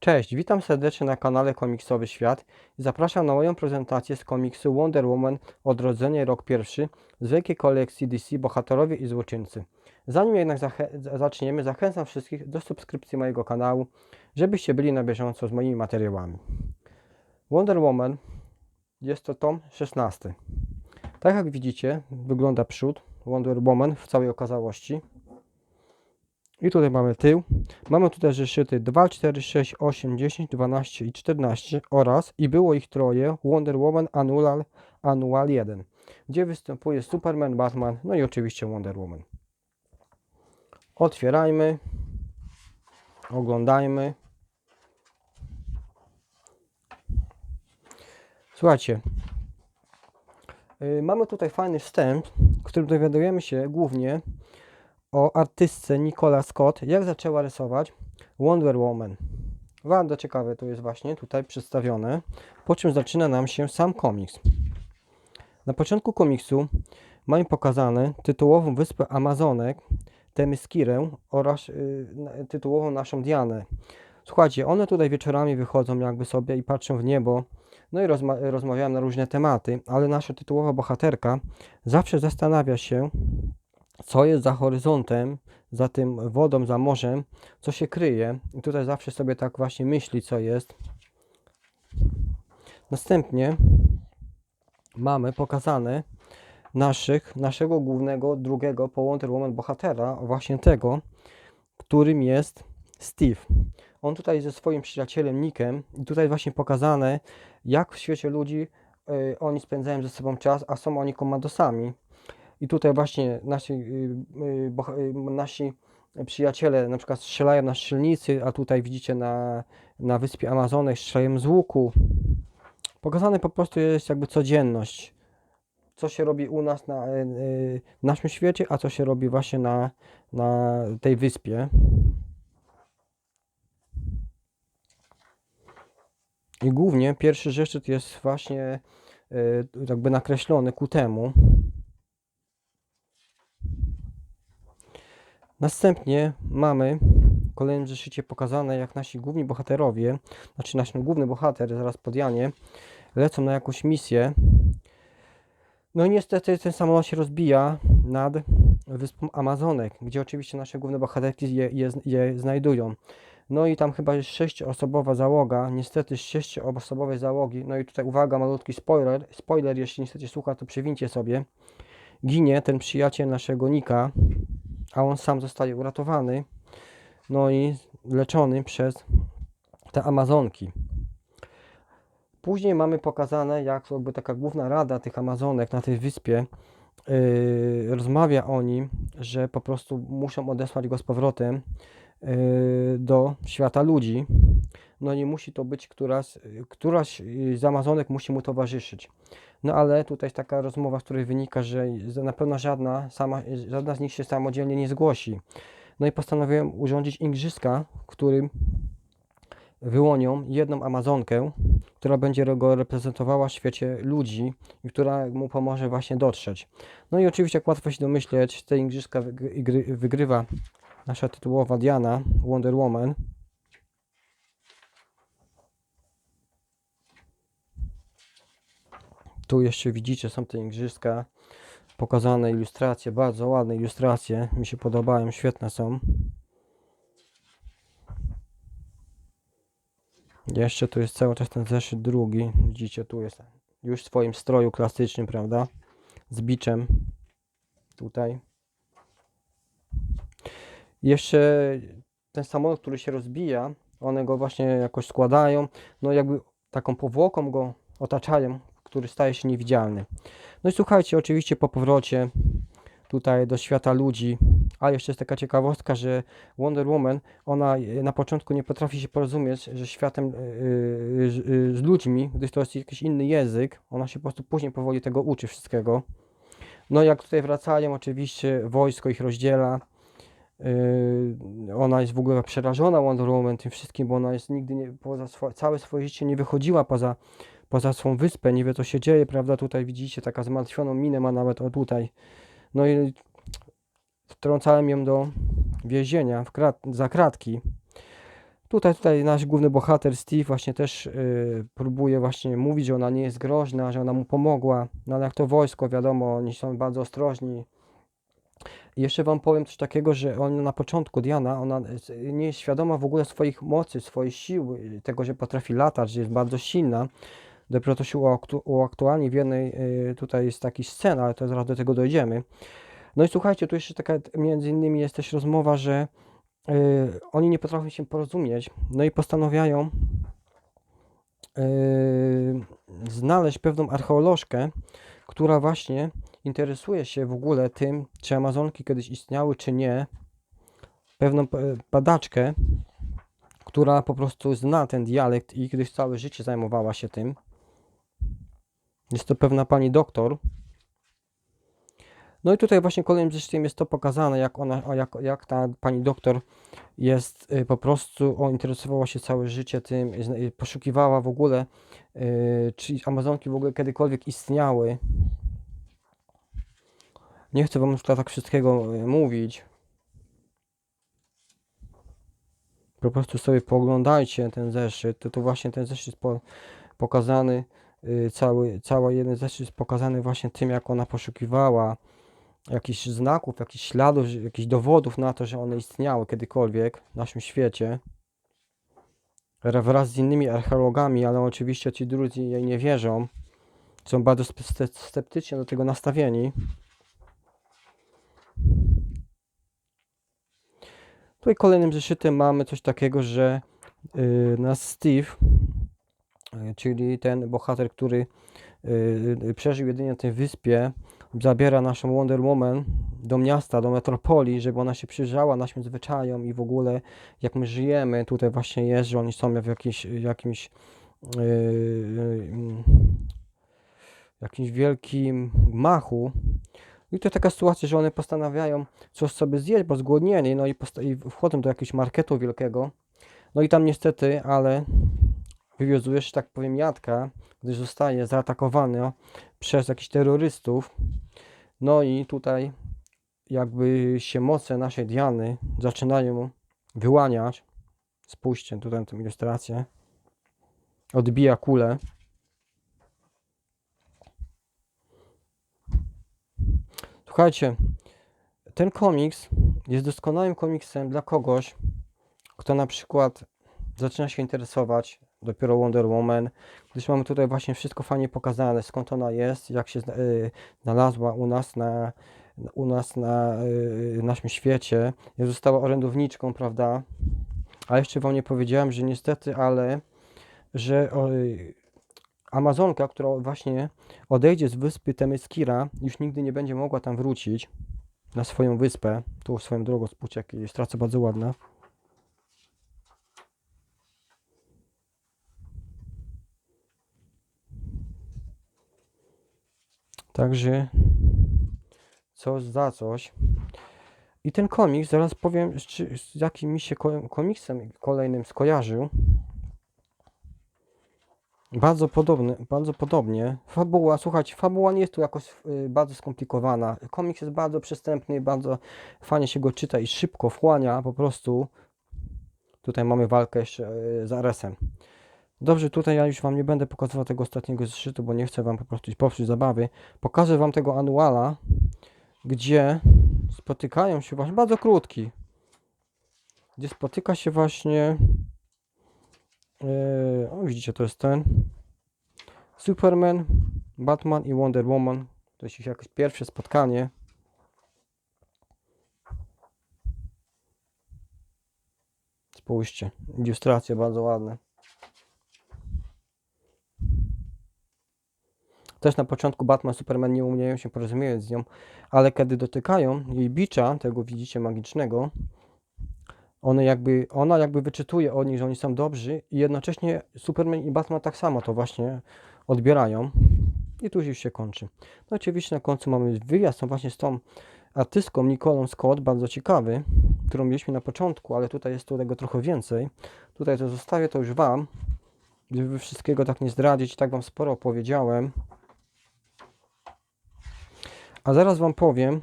Cześć, witam serdecznie na kanale Komiksowy Świat i zapraszam na moją prezentację z komiksu Wonder Woman Odrodzenie rok pierwszy z wielkiej kolekcji DC Bohaterowie i Złoczyńcy. Zanim jednak zaczniemy, zachęcam wszystkich do subskrypcji mojego kanału, żebyście byli na bieżąco z moimi materiałami. Wonder Woman jest to tom 16. Tak jak widzicie, wygląda przód Wonder Woman w całej okazałości. I tutaj mamy tył. Mamy tutaj zeszyty 2, 4, 6, 8, 10, 12 i 14 oraz i było ich troje Wonder Woman Annual, Annual 1, gdzie występuje Superman, Batman, no i oczywiście Wonder Woman. Otwierajmy, oglądajmy. Słuchajcie, yy, mamy tutaj fajny wstęp, w którym dowiadujemy się głównie o artystce Nicola Scott, jak zaczęła rysować Wonder Woman. Bardzo ciekawe to jest właśnie tutaj przedstawione, po czym zaczyna nam się sam komiks. Na początku komiksu mamy pokazane tytułową wyspę Amazonek, Temeskirę oraz na- tytułową naszą Dianę. Słuchajcie, one tutaj wieczorami wychodzą jakby sobie i patrzą w niebo, no i rozma- rozmawiają na różne tematy, ale nasza tytułowa bohaterka zawsze zastanawia się, co jest za horyzontem, za tym wodą, za morzem, co się kryje. I tutaj zawsze sobie tak właśnie myśli, co jest. Następnie mamy pokazane naszych, naszego głównego, drugiego po Wonder Woman bohatera, właśnie tego, którym jest Steve. On tutaj ze swoim przyjacielem Nickiem i tutaj właśnie pokazane, jak w świecie ludzi y, oni spędzają ze sobą czas, a są oni komandosami. I tutaj właśnie nasi, y, y, y, nasi przyjaciele na przykład strzelają na strzelnicy, a tutaj widzicie na, na wyspie Amazonek strzelają z łuku. Pokazane po prostu jest jakby codzienność. Co się robi u nas na, naszym świecie, a co się robi właśnie na, na tej wyspie. I głównie pierwszy zeszyt jest właśnie jakby nakreślony ku temu. Następnie mamy w kolejnym zeszycie pokazane, jak nasi główni bohaterowie, znaczy nasz główny bohater zaraz po Dianie, lecą na jakąś misję. No i niestety ten samolot się rozbija nad wyspą Amazonek, gdzie oczywiście nasze główne bohaterki je, je, je znajdują. No i tam chyba jest sześcioosobowa załoga, niestety z załogi, no i tutaj uwaga, malutki spoiler, spoiler, jeśli niestety słucha, to przewincie sobie. Ginie ten przyjaciel naszego Nika, a on sam zostaje uratowany, no i leczony przez te Amazonki. Później mamy pokazane, jak jakby taka główna rada tych Amazonek na tej wyspie yy, rozmawia o nim, że po prostu muszą odesłać go z powrotem yy, do świata ludzi. No i musi to być któraś, któraś z Amazonek musi mu towarzyszyć. No ale tutaj taka rozmowa, z której wynika, że na pewno żadna, sama, żadna z nich się samodzielnie nie zgłosi. No i postanowiłem urządzić igrzyska, którym wyłonią jedną Amazonkę, która będzie go reprezentowała w świecie ludzi i która mu pomoże właśnie dotrzeć. No i oczywiście, jak łatwo się domyśleć, te igrzyska wygrywa nasza tytułowa Diana, Wonder Woman. Tu jeszcze widzicie, są te igrzyska, pokazane ilustracje, bardzo ładne ilustracje, mi się podobają, świetne są. Jeszcze tu jest cały czas ten zeszyt drugi, widzicie, tu jest już w swoim stroju klasycznym, prawda, z biczem, tutaj. Jeszcze ten samolot, który się rozbija, one go właśnie jakoś składają, no jakby taką powłoką go otaczają, który staje się niewidzialny. No i słuchajcie, oczywiście po powrocie tutaj do świata ludzi, a jeszcze jest taka ciekawostka, że Wonder Woman, ona na początku nie potrafi się porozumieć, że światem z- e, z ludźmi, gdyż to jest jakiś inny język, ona się po prostu później powoli tego uczy wszystkiego. No jak tutaj wracają, oczywiście wojsko ich rozdziela. Yy, ona jest w ogóle przerażona Wonder Woman tym wszystkim, bo ona jest nigdy nie, poza swo, całe swoje życie nie wychodziła poza, poza swą wyspę, nie wie co się dzieje, prawda? Tutaj widzicie, taka zmartwioną minę ma nawet o tutaj. No i wtrącałem ją do więzienia, w krat, za kratki. Tutaj, tutaj nasz główny bohater Steve właśnie też y, próbuje właśnie mówić, że ona nie jest groźna, że ona mu pomogła. No ale jak to wojsko, wiadomo, oni są bardzo ostrożni. I jeszcze wam powiem coś takiego, że ona na początku, Diana, ona nie jest świadoma w ogóle swoich mocy, swojej siły, tego, że potrafi latać, że jest bardzo silna. Dopiero to się uaktu- uaktualni w jednej, y, tutaj jest taki scena, ale to zaraz do tego dojdziemy. No i słuchajcie, tu jeszcze taka między innymi jest też rozmowa, że y, oni nie potrafią się porozumieć, no i postanawiają y, znaleźć pewną archeolożkę, która właśnie interesuje się w ogóle tym, czy Amazonki kiedyś istniały, czy nie. Pewną e, badaczkę, która po prostu zna ten dialekt i kiedyś całe życie zajmowała się tym. Jest to pewna pani doktor. No i tutaj właśnie kolejnym zresztą jest to pokazane, jak ona, jak, jak ta pani doktor jest y, po prostu, o, interesowała się całe życie tym, poszukiwała w ogóle, y, czy Amazonki w ogóle kiedykolwiek istniały. Nie chcę wam już tak wszystkiego y, mówić. Po prostu sobie pooglądajcie ten zeszyt. To, to właśnie ten zeszyt po, pokazany, cały, cały jeden zeszyt jest pokazany właśnie tym, jak ona poszukiwała jakichś znaków, jakichś śladów, jakichś dowodów na to, że one istniały kiedykolwiek w naszym świecie. Ra- Wraz z innymi archeologami, ale oczywiście ci drudzy jej nie wierzą. Są bardzo sceptycznie do tego nastawieni. Tutaj kolejnym zeszytem mamy coś takiego, że y, nasz Steve, y, czyli ten bohater, który y, y, przeżył jedynie na tej wyspie, zabiera naszą Wonder Woman do miasta, do metropolii, żeby ona się przyjrzała naszym zwyczajom i w ogóle jak my żyjemy. Tutaj właśnie jest, że oni są w jakiś, jakimś yy, yy, jakimś wielkim gmachu. I to taka sytuacja, że one postanawiają coś sobie zjeść, bo zgłodnieli, no i, i wchodzą do jakiegoś marketu wielkiego. No i tam niestety, ale wywiązuje się, tak powiem, jadka, gdyż zostaje zaatakowany przez jakichś terrorystów. No i tutaj jakby się moce naszej Diany zaczynają wyłaniać. Spójrzcie tutaj na tę ilustrację. Odbija kulę. Słuchajcie, ten komiks jest doskonałym komiksem dla kogoś, kto na przykład zaczyna się interesować dopiero Wonder Woman, gdyż mamy tutaj właśnie wszystko fajnie pokazane, skąd ona jest, jak się y, znalazła u nas na, u nas na y, naszym świecie, została orędowniczką, prawda? A jeszcze Wam nie powiedziałem, że niestety, ale że y, Amazonka, która właśnie odejdzie z wyspy Temeskira, już nigdy nie będzie mogła tam wrócić na swoją wyspę. Tu swoją drogą spójrzcie, jak jest bardzo ładna. Także coś za coś. I ten komiks, zaraz powiem, z, jakim mi się ko- komiksem kolejnym skojarzył. Bardzo podobny, bardzo podobnie. Fabuła, słuchajcie, fabuła nie jest tu jakoś y, bardzo skomplikowana. Komiks jest bardzo przystępny, bardzo fajnie się go czyta i szybko wchłania po prostu. Tutaj mamy walkę jeszcze y, z Aresem. Dobrze, tutaj ja już Wam nie będę pokazywał tego ostatniego zeszytu, bo nie chcę Wam po prostu popsuć zabawy. Pokażę Wam tego anuala, gdzie spotykają się właśnie, bardzo krótki, gdzie spotyka się właśnie, yy, o widzicie, to jest ten, Superman, Batman i Wonder Woman. To jest ich jakieś pierwsze spotkanie. Spójrzcie, ilustracje bardzo ładne. Też na początku Batman, Superman nie umieją się porozumiewać z nią, ale kiedy dotykają jej bicza, tego widzicie magicznego, one jakby, ona jakby wyczytuje od nich, że oni są dobrzy i jednocześnie Superman i Batman tak samo to właśnie odbierają. I tu już się kończy. No oczywiście na końcu mamy wywiad są właśnie z tą artystką Nicolą Scott, bardzo ciekawy, którą mieliśmy na początku, ale tutaj jest tego trochę więcej. Tutaj to zostawię to już Wam, żeby wszystkiego tak nie zdradzić, tak Wam sporo opowiedziałem. A zaraz Wam powiem,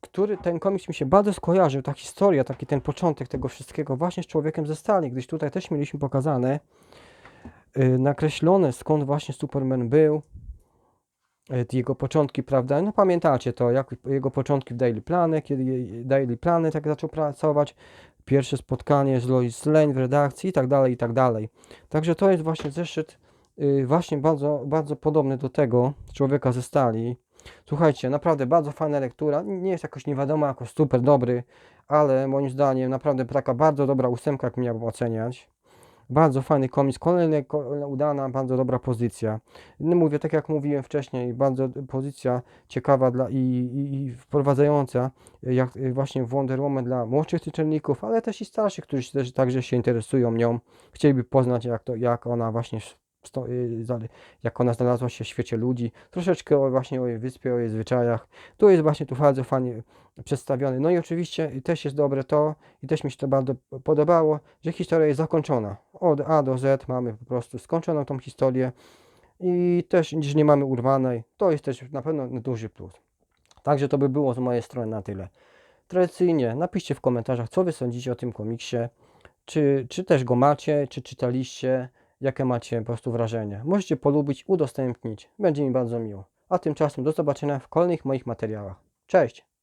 który ten komiks mi się bardzo skojarzył, ta historia, taki ten początek tego wszystkiego właśnie z Człowiekiem ze Stali, gdyż tutaj też mieliśmy pokazane, yy, nakreślone skąd właśnie Superman był, yy, jego początki, prawda, no pamiętacie to, jak jego początki w Daily Planet, kiedy Daily Planet jak zaczął pracować, pierwsze spotkanie z Lois Lane w redakcji i tak dalej, i tak dalej. Także to jest właśnie zeszyt yy, właśnie bardzo, bardzo podobny do tego Człowieka ze Stali. Słuchajcie, naprawdę bardzo fajna lektura. Nie jest jakoś nie wiadomo, jako super dobry, ale moim zdaniem naprawdę taka bardzo dobra ósemka, jak miałbym oceniać. Bardzo fajny komiks, kolejna kolejna udana, bardzo dobra pozycja. No mówię, tak jak mówiłem wcześniej, bardzo pozycja ciekawa dla, i, i, i wprowadzająca, jak y, właśnie Wonder Woman dla młodszych czytelników, ale też i starszych, którzy też także się interesują nią, chcieliby poznać, jak, to, jak ona właśnie jak ona znalazła się w świecie ludzi, troszeczkę o, właśnie o jej wyspie, o jej zwyczajach. Tu jest właśnie tu bardzo fajnie przedstawiony. No i oczywiście też jest dobre to, i też mi się to bardzo podobało, że historia jest zakończona. Od A do Z mamy po prostu skończoną tą historię i też że nie mamy urwanej. To jest też na pewno duży plus. Także to by było z mojej strony na tyle. Tradycyjnie napiszcie w komentarzach, co wy sądzicie o tym komiksie. Czy, czy też go macie, czy czytaliście, jakie macie po prostu wrażenie. Możecie polubić, udostępnić, będzie mi bardzo miło. A tymczasem do zobaczenia w kolejnych moich materiałach. Cześć!